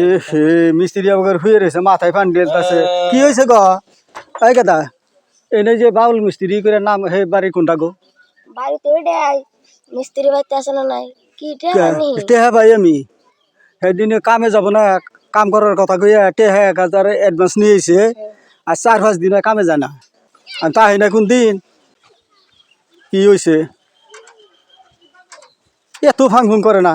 এ হে মিস্ত্রি আবার হয়ে রয়েছে মাথায় পানি ঢেলতেছে কি হয়েছে গো? এই কথা এনে যে বাউল মিস্ত্রি করে নাম হে বাড়ি কোনটা গো? বাড়িতে ওইটাই মিস্ত্রি বাড়িতে আসে না নাই। কি টেহা ভাই আমি। সেদিনে কামে যাব না কাম করার কথা কইয়া টেহা এক হাজার অ্যাডভান্স নিয়েছে আর চার পাঁচ দিনে কামে যায় না। আর তাই না কোন দিন? কি হয়েছে এত ফাং ফুং করে না।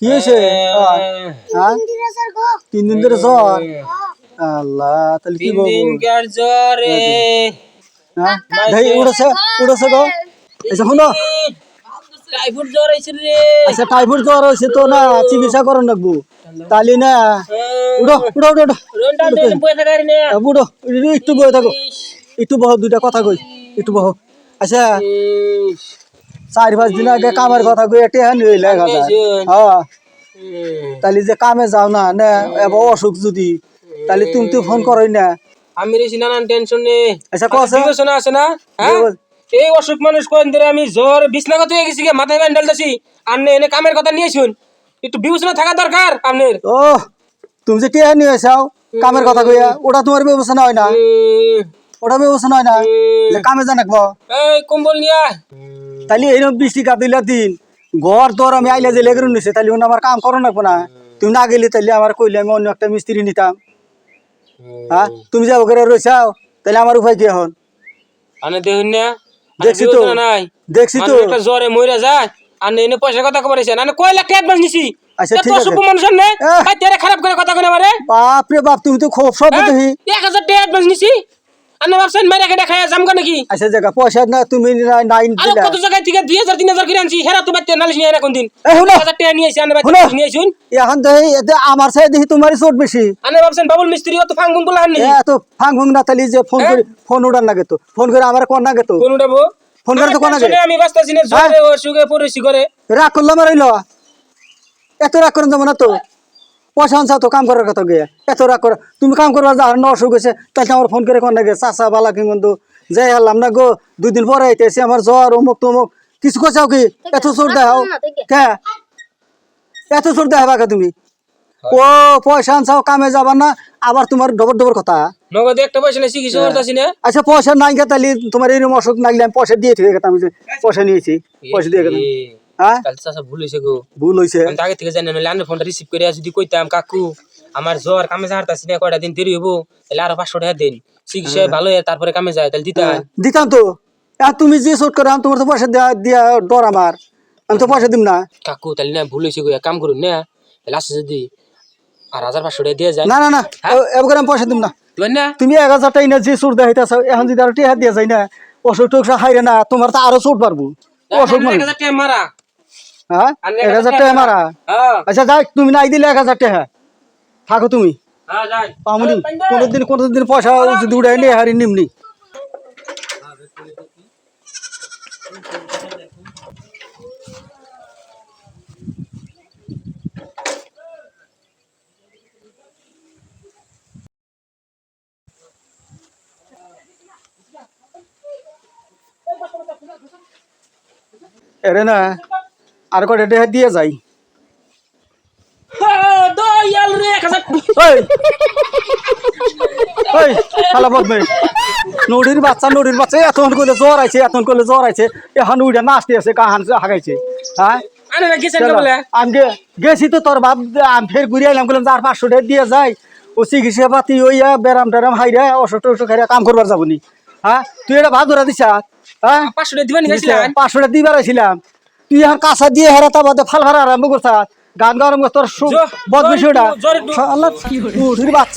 কি হয়েছে? হ্যাঁ তিন দিন ধরে জ্বর? আল্লাহ তাহলে কি বলব? হ্যাঁ? ভাই উড়েছে উড়েছে গো। আচ্ছা শুনো। টাইফয়েড জ্বর আইছে রে। আচ্ছা টাইফয়েড জ্বর হয়েছে তো না চিকিৎসা করন লাগবো তাহলে না থাকার নে। আহ, উড়ো উড়ো, একটু বয়ে থাকো। একটু বহ দুইটা কথা কই। একটু বহ। আচ্ছা। চার পাঁচ দিন আগে কামের কথা নিয়ে লেখা হ্যাঁ। তাহলে যে কামে যাও না না এবার অসুখ যদি তাহলে তুমি তো ফোন করই না। আমি রেছি নানান টেনশন আচ্ছা বিবেচনা আছে না? হ্যাঁ? এই অসুখ মানুষ কোন ধরে আমি জ্বর বিছনাগত হয়ে গেছি মাথায় ব্যান্ডেল দাসি আর নে এনে কামের কথা নিয়ে শুন। একটু বিবেচনা থাকা দরকার আপনার। ও তুমি যে টেহা নিয়ে আসাও কামের কথা কইয়া ওটা তোমার ব্যবস্থা হয় না। ওটা ব্যবস্থা হয় না। যে কামে জানাকব এই কম্বল নিয়া তাহলে এইরকম বৃষ্টি কাটিলা দিন। ঘর তোর আমি আইলে যে লেগে নিছে তাহলে ওনা আমার কাম করো না না। তুমি না গেলে তাহলে আমার কইলে আমি অন্য একটা মিস্ত্রি নিতাম। হ্যাঁ? তুমি যাব করে রয়েছাও তাহলে আমার উপায় কি এখন? আনে দেখুন না। দেখছি তো। নাই। দেখছি তো। একটা জ্বরে যায় আর পয়সার কথা কবার এসে না কয় লাখ টাকা অ্যাডভান্স নিছি। আচ্ছা, ঠিক আছে। অসভ্য মানুষের নে ভাই তেরে খারাপ করে কথা মারে বাপ রে বাপ তুমি তো খুব সব হ্যাঁ? দেখি টাকা অ্যাডভান্স নিছি। আনে ভাবছেন মাইরা কেটে খাইয়া যামগা নাকি? আচ্ছা জায়গা পয়সা না তুমি নাই আরও কত জায়গায় থেকে দুই হাজার তিন হাজার করে আনছি। হেরা তো বাচ্চা নালিশ নিয়ে না কোনদিন? এই টাকা নিয়ে আইছি আনে বাচ্চা নিয়ে আইছুন। এখন দেখি এতে আমার সাথে দেখি তোমারই চোট বেশি। আনে ভাবছেন বাবুল মিস্ত্রি অত ফাং ফুং বলা হাননি এত ফাং ফুং না তাহলে যে ফোন করি ফোন উড়ান লাগে তো। ফোন করে আমার কোন লাগে তো? কোন উঠাবো ফোন করে তো কোন আমি বাস্তাছি না জ্বরে অসুখে পড়েছি করে রাগ করলাম আর এত রাগ করেন যাব না তো? পয়সা আনছা তো কাম করার কথা গিয়ে। এত রাগ করে তুমি কাম করবার যা না অসুখ হয়েছে তাহলে আমার ফোন করে কোন লাগে চাচা বালা কি বন্ধু? যাই হারলাম না গো দুই দিন পরে আইতেছে আমার জ্বর অমুক তমুক। কিছু কোচাও কি? এত চোর দেখাও। কে? এত চোর দেখাবা কে তুমি? ও পয়সা আনছাও কামে যাবা না আবার তোমার ডবর ডবর কথা। নগদ একটা পয়সা নেই চিকিৎসা করতেছি না? আচ্ছা পয়সা নাই গে তাহলে তোমার এরকম অসুখ নাগলে আমি পয়সা দিয়ে থেকে গেতাম আমি পয়সা নিয়েছি পয়সা দিয়ে গেলাম হ্যাঁ? কাল ভুল হয়েছে গো। ভুল হয়েছে আমি তো আগে থেকে জানি না আন্নার ফোনটা রিসিভ করে যদি কইতাম কাকু আমার জ্বর কামে যাহারতাছি না কয়টা দিন দেরি হব তাহলে আরও পাঁচশো টাকা দেন। চিকিৎসা ভালো তারপরে কামে যায় তাহলে দিতাম। দিতাম তো। আর তুমি যে শোট করে তোমার তো পয়সা দেওয়া দিয়া ডর আমার। আমি তো পয়সা দিম না। কাকু তাহলে না ভুল হয়েছে গো কাম করুন না। তাহলে আসে যদি আর হাজার পাঁচশো টাকা দিয়ে যায়। না না না। এবার আমি পয়সা দিম না। তুমি এক হাজার টাকা না যে সুর দেখাইতেছ এখন যদি আরও টেহা দিয়া যায় না অসুখ হাইরে না তোমার তো আরও চোট পারব অসুখ মারা। হ্যাঁ? এক হাজার টাকা মারা। হ্যাঁ। আচ্ছা যাই তুমি নাই দিলে এক হাজার টাকা। থাকো তুমি। হ্যাঁ পামনি কোনোদিন কোনোদিন পয়সা যদি উড়াই নিয়ে হারি নিমনি। এরে না। আর কটা টাকা দিয়ে যাই? দয়াল রে এক হাজার ওই ওই শালা বদমে নড়ির বাচ্চা নড়ির বাচ্চা এতক্ষণ করলে জ্বর আইছে এতক্ষণ করলে জ্বর আইছে। এখন উইটা নাচতে আছে কাহান হাগাইছে। হ্যাঁ? আমি গেছি তো তোর বাপ আমি ফের ঘুরে আইলাম বললাম যার পাঁচশো টাকা দিয়ে যাই। ও চিকিৎসা পাতি ওইয়া বেরাম টেরাম হাইরা অসুখ টসুখ হাইরা কাম করবার যাবনি হ্যাঁ? তুই এটা ভাত ধরা দিছা? হ্যাঁ? পাঁচশো টাকা গেছিলেন পাঁচশো টাকা দিবার আইছিলাম। তুই এখন কাঁচা দিয়ে হেরা তা বাদে ফাল হারা আরম্ভ করছা। গান গাওয়ার তোর বদমিশুটা বদ